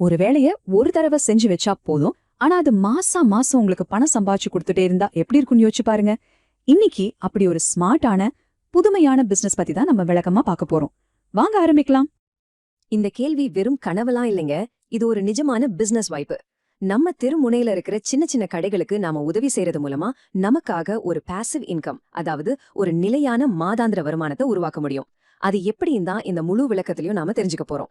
ஒரு வேலைய ஒரு தடவை செஞ்சு வச்சா போதும். ஆனா அது மாசா மாசம் உங்களுக்கு பணம் சம்பாதிச்சு கொடுத்துட்டே இருந்தா எப்படி இருக்கும்னு யோசிச்சு பாருங்க. இன்னைக்கு அப்படி ஒரு ஸ்மார்ட்டான புதுமையான பிசினஸ் பத்தி தான் நம்ம விளக்கமா பார்க்க போறோம். வாங்க ஆரம்பிக்கலாம். இந்த கேள்வி வெறும் கனவெல்லாம் இல்லைங்க. இது ஒரு நிஜமான பிசினஸ் வாய்ப்பு. நம்ம தெருமுனையில இருக்கிற சின்ன சின்ன கடைகளுக்கு நாம உதவி செய்யறது மூலமா நமக்காக ஒரு பாசிவ் இன்கம் அதாவது ஒரு நிலையான மாதாந்திர வருமானத்தை உருவாக்க முடியும். அது எப்படின்னு தான் இந்த முழு விளக்கத்திலையும் நாம தெரிஞ்சுக்க போறோம்.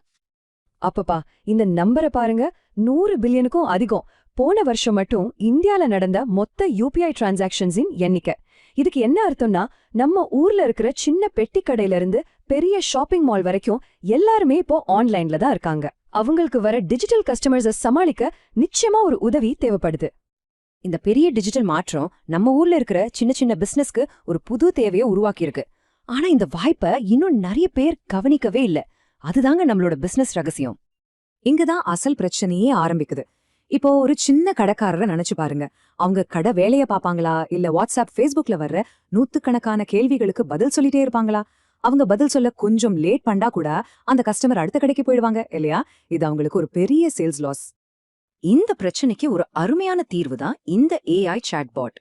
அப்பப்பா இந்த நம்பரை பாருங்க. நூறு பில்லியனுக்கும் அதிகம். போன வருஷம் மட்டும் இந்தியால நடந்த மொத்த யூபிஐ டிரான்சாக்ஷன்ஸின் எண்ணிக்கை. இதுக்கு என்ன அர்த்தம்னா நம்ம ஊர்ல இருக்கிற சின்ன பெட்டி கடையில இருந்து பெரிய ஷாப்பிங் மால் வரைக்கும் எல்லாருமே இப்போ ஆன்லைன்ல தான் இருக்காங்க. அவங்களுக்கு வர டிஜிட்டல் கஸ்டமர்ஸ சமாளிக்க நிச்சயமா ஒரு உதவி தேவைப்படுது. இந்த பெரிய டிஜிட்டல் மாற்றம் நம்ம ஊர்ல இருக்கிற சின்ன சின்ன பிசினஸ்க்கு ஒரு புது தேவையை உருவாக்கியிருக்கு. ஆனா இந்த வாய்ப்பை இன்னும் நிறைய பேர் கவனிக்கவே இல்ல. அதுதாங்க நம்மளோட பிசினஸ் ரகசியம். இங்கதான் அசல் பிரச்சனையே ஆரம்பிக்குது. இப்போ ஒரு சின்ன கடைக்காரரை நினைச்சு பாருங்க. அவங்க கடை வேலைய பாப்பாங்களா இல்ல வாட்ஸ்அப் ஃபேஸ்புக்ல வர்ற நூத்துக்கணக்கான கேள்விகளுக்கு பதில் சொல்லிட்டே இருப்பாங்களா? அவங்க பதில் சொல்ல கொஞ்சம் லேட் பண்ணா கூட அந்த கஸ்டமர் அடுத்த கடைக்கு போயிடுவாங்க இல்லையா? இது அவங்களுக்கு ஒரு பெரிய சேல்ஸ் லாஸ் இந்த பிரச்சனைக்கு ஒரு அருமையான தீர்வு தான் இந்த ஏஐ சாட்பாட்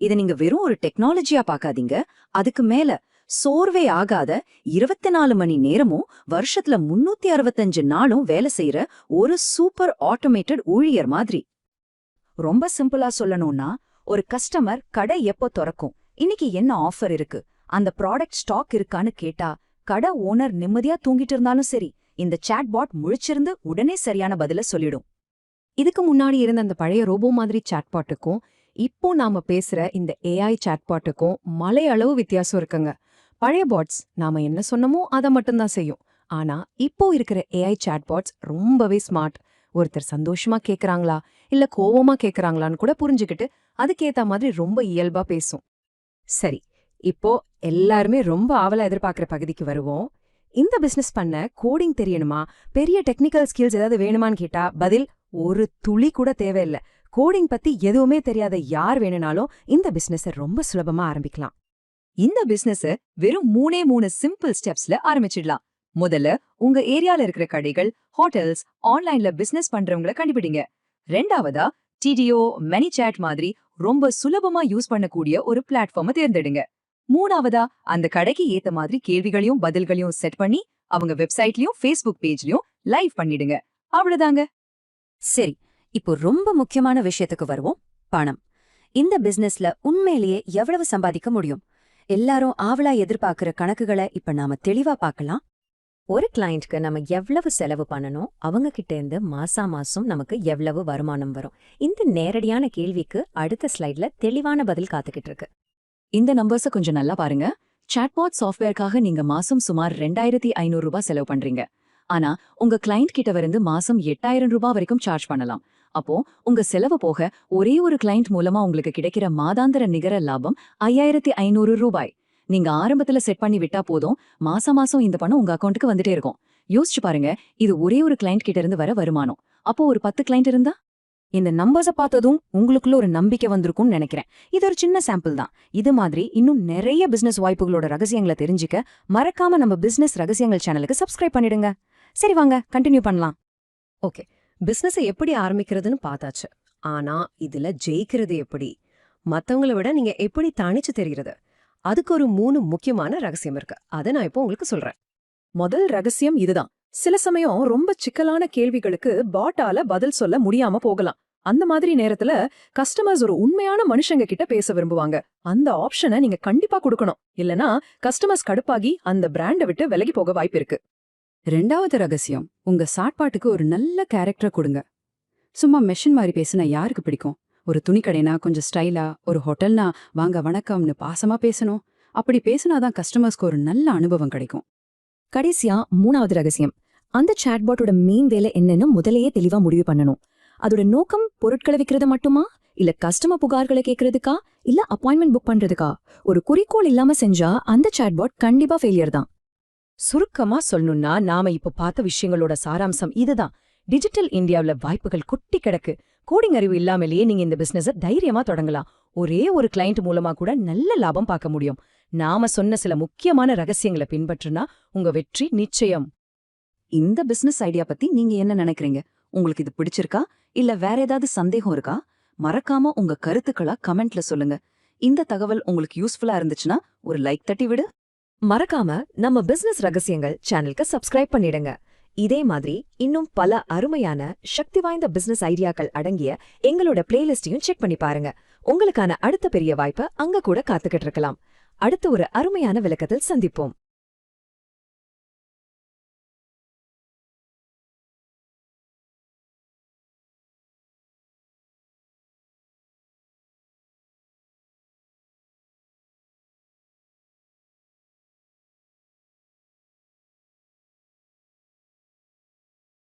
இதை நீங்க வெறும் ஒரு டெக்னாலஜியா பாக்காதீங்க அதுக்கு மேல சோர்வே ஆகாத இருபத்தி நாலு மணி நேரமும் வருஷத்துல முன்னூத்தி அறுபத்தஞ்சு நாளும் வேலை செய்யற ஒரு சூப்பர் ஆட்டோமேட்டட் ஊழியர் மாதிரி. ரொம்ப சிம்பிளா சொல்லணும்னா ஒரு கஸ்டமர் கடை எப்போ திறக்கும்? இன்னைக்கு என்ன ஆஃபர் இருக்கு? அந்த ப்ராடக்ட் ஸ்டாக் இருக்கான்னு கேட்டா கடை ஓனர் நிம்மதியா தூங்கிட்டு இருந்தாலும் சரி இந்த சாட்பாட் முழிச்சிருந்து உடனே சரியான பதில சொல்லிடும். இதுக்கு முன்னாடி இருந்த அந்த பழைய ரோபோ மாதிரி சாட்பாட்டுக்கும் இப்போ நாம பேசுற இந்த ஏஐ சாட்பாட்டுக்கும் மலை அளவு வித்தியாசம் இருக்குங்க. பழைய பாட்ஸ் நாம என்ன சொன்னமோ அதை மட்டும்தான் செய்யும். ஆனா இப்போ இருக்கிற ஏஐ சாட்பாட்ஸ் ரொம்பவே ஸ்மார்ட் ஒருத்தர் சந்தோஷமா கேக்குறாங்களா? இல்ல கோவமா கேக்குறாங்களான்னு கூட புரிஞ்சுக்கிட்டு அதுக்கேத்த மாதிரி ரொம்ப இயல்பா பேசும். சரி இப்போ எல்லாருமே ரொம்ப ஆவலா எதிர்பார்க்கிற பகுதிக்கு வருவோம். இந்த பிசினஸ் பண்ண கோடிங் தெரியணுமா? பெரிய டெக்னிக்கல் ஸ்கில்ஸ் ஏதாவது வேணுமான்னு கேட்டா பதில் ஒரு துளி கூட தேவையில்ல. கோடிங் பத்தி எதுவுமே தெரியாத யார் வேணும்னாலும் இந்த பிசினஸ ரொம்ப சுலபமா ஆரம்பிக்கலாம். இந்த பிசினஸ் வெறும் மூணே மூணு சிம்பிள் ஸ்டெப்ஸ்ல ஆரம்பிச்சிடலாம். முதல்ல உங்க ஏரியால இருக்கிற கடைகள் ஹோட்டல்ஸ் ஆன்லைன்ல பிசினஸ் பண்றவங்கள கண்டுபிடிங்க. ரெண்டாவதா டிடிஓ மெனி சேட் மாதிரி ரொம்ப சுலபமா யூஸ் பண்ணக்கூடிய ஒரு பிளாட்ஃபார்மை தேர்ந்தெடுங்க. மூணாவதா அந்த கடைக்கு ஏத்த மாதிரி கேள்விகளையும் பதில்களையும் செட் பண்ணி அவங்க வெப்சைட்லயும் ஃபேஸ்புக் பேஜ்லயும் லைவ் பண்ணிடுங்க. அவ்வளவுதாங்க. சரி இப்போ ரொம்ப முக்கியமான விஷயத்துக்கு வருவோம். பணம். இந்த பிசினஸ்ல உண்மையிலேயே எவ்வளவு சம்பாதிக்க முடியும்? எல்லாரும் ஆவலா எதிர்பார்க்கிற கணக்குகளை இப்ப நாம தெளிவா பார்க்கலாம். ஒரு கிளைண்ட்க்கு நம்ம எவ்வளவு செலவு பண்ணணும்? அவங்க கிட்ட இருந்து மாசா மாசம் நமக்கு எவ்வளவு வருமானம் வரும்? இந்த நேரடியான கேள்விக்கு அடுத்த ஸ்லைட்ல தெளிவான பதில் காத்துக்கிட்டு இருக்கு இந்த நம்பர்ஸ கொஞ்சம் நல்லா பாருங்க. சாட்பாட் சாஃப்ட்வேர்க்காக நீங்க மாசம் சுமார் ரெண்டாயிரத்தி ஐநூறு ரூபாய் செலவு பண்றீங்க. ஆனா உங்க கிளைண்ட் கிட்ட இருந்து மாசம் எட்டாயிரம் ரூபாய் வரைக்கும் சார்ஜ் பண்ணலாம். அப்போ உங்க செலவு போக ஒரே ஒரு கிளைண்ட் மூலமா உங்களுக்கு கிடைக்கிற மாதாந்திர நிகர லாபம் ஐயாயிரத்தி ஐநூறு ரூபாய். நீங்க ஆரம்பத்துல செட் பண்ணி விட்டா போதும் மாசம் மாசம் இந்த பணம் உங்க அக்கௌண்ட்டுக்கு வந்துட்டே இருக்கும். யோசிச்சு பாருங்க இது ஒரே ஒரு கிளைண்ட் கிட்ட இருந்து வர வருமானம். அப்போ ஒரு பத்து கிளைண்ட் இருந்தா? இந்த நம்பர்ஸ பார்த்ததும் உங்களுக்குள்ள ஒரு நம்பிக்கை வந்திருக்கும்னு நினைக்கிறேன். இது ஒரு சின்ன சாம்பிள் தான். இது மாதிரி இன்னும் நிறைய பிசினஸ் வாய்ப்புகளோட ரகசியங்களை தெரிஞ்சுக்க மறக்காம நம்ம பிசினஸ் ரகசியங்கள் சேனலுக்கு சப்ஸ்கிரைப் பண்ணிடுங்க. சரி வாங்க கண்டினியூ பண்ணலாம். ஓகே. பிஸ்னஸை எப்படி ஆரம்பிக்கிறதுன்னு பார்த்தாச்சு. ஆனா இதுல ஜெயிக்கிறது எப்படி? மத்தவங்கள விட நீங்க எப்படி தனிச்சு தெரிகிறது? அதுக்கு ஒரு மூணு முக்கியமான ரகசியம் இருக்கு. அதை நான் இப்போ உங்களுக்கு சொல்றேன். முதல் ரகசியம் இதுதான். சில சமயம் ரொம்ப சிக்கலான கேள்விகளுக்கு பாட்டால பதில் சொல்ல முடியாம போகலாம். அந்த மாதிரி நேரத்துல கஸ்டமர்ஸ் ஒரு உண்மையான மனுஷங்க கிட்ட பேச விரும்புவாங்க. அந்த ஆப்ஷனை நீங்க கண்டிப்பா கொடுக்கணும். இல்லனா கஸ்டமர்ஸ் கடுப்பாகி அந்த பிராண்ட விட்டு விலகி போக வாய்ப்பு இருக்கு. ரெண்டாவது ரகசியம் உங்க சாட்பாட்டுக்கு ஒரு நல்ல கேரக்டரை கொடுங்க. சும்மா மெஷின் மாதிரி பேசினா யாருக்கு பிடிக்கும்? ஒரு துணிக்கடைனா கொஞ்சம் ஸ்டைலா ஒரு ஹோட்டல்னா வாங்க வணக்கம்னு பாசமா பேசணும். அப்படி பேசினாதான் கஸ்டமர்ஸ்க்கு ஒரு நல்ல அனுபவம் கிடைக்கும். கடைசியா மூணாவது ரகசியம். அந்த சாட்பாட்டோட மெயின் வேலை என்னன்னு முதலையே தெளிவா முடிவு பண்ணணும். அதோட நோக்கம் பொருட்களை விற்கிறது மட்டுமா? இல்ல கஸ்டமர் புகார்களை கேட்கறதுக்கா இல்ல அப்பாயின்மெண்ட் புக் பண்றதுக்கா? ஒரு குறிக்கோள் இல்லாம செஞ்சா அந்த சாட்பாட் கண்டிப்பா ஃபெயிலியர் தான். சுருக்கமா சொல்லணும்னா நாம இப்ப பார்த்த விஷயங்களோட சாராம்சம் இதுதான். டிஜிட்டல் இந்தியாவுல வாய்ப்புகள் குட்டி கிடக்கு. கோடிங் அறிவு இல்லாமலேயே நீங்க இந்த பிசினஸ தைரியமா தொடங்கலாம். ஒரே ஒரு கிளையண்ட் மூலமா கூட நல்ல லாபம் பார்க்க முடியும். நாம சொன்ன சில முக்கியமான ரகசியங்களை பின்பற்றுனா உங்க வெற்றி நிச்சயம். இந்த பிசினஸ் ஐடியா பத்தி நீங்க என்ன நினைக்கிறீங்க? உங்களுக்கு இது பிடிச்சிருக்கா? இல்ல வேற ஏதாவது சந்தேகம் இருக்கா? மறக்காம உங்க கருத்துக்களா கமெண்ட்ல சொல்லுங்க. இந்த தகவல் உங்களுக்கு யூஸ்ஃபுல்லா இருந்துச்சுன்னா ஒரு லைக் தட்டி விடு. மறக்காம நம்ம பிசினஸ் ரகசியங்கள் சேனலுக்கு சப்ஸ்கிரைப் பண்ணிடுங்க. இதே மாதிரி இன்னும் பல அருமையான சக்தி வாய்ந்த பிசினஸ் ஐடியாக்கள் அடங்கிய எங்களோட பிளேலிஸ்டையும் செக் பண்ணி பாருங்க. உங்களுக்கான அடுத்த பெரிய வாய்ப்பை அங்க கூட காத்துக்கிட்டு இருக்கலாம். அடுத்த ஒரு அருமையான விளக்கத்தில் சந்திப்போம்.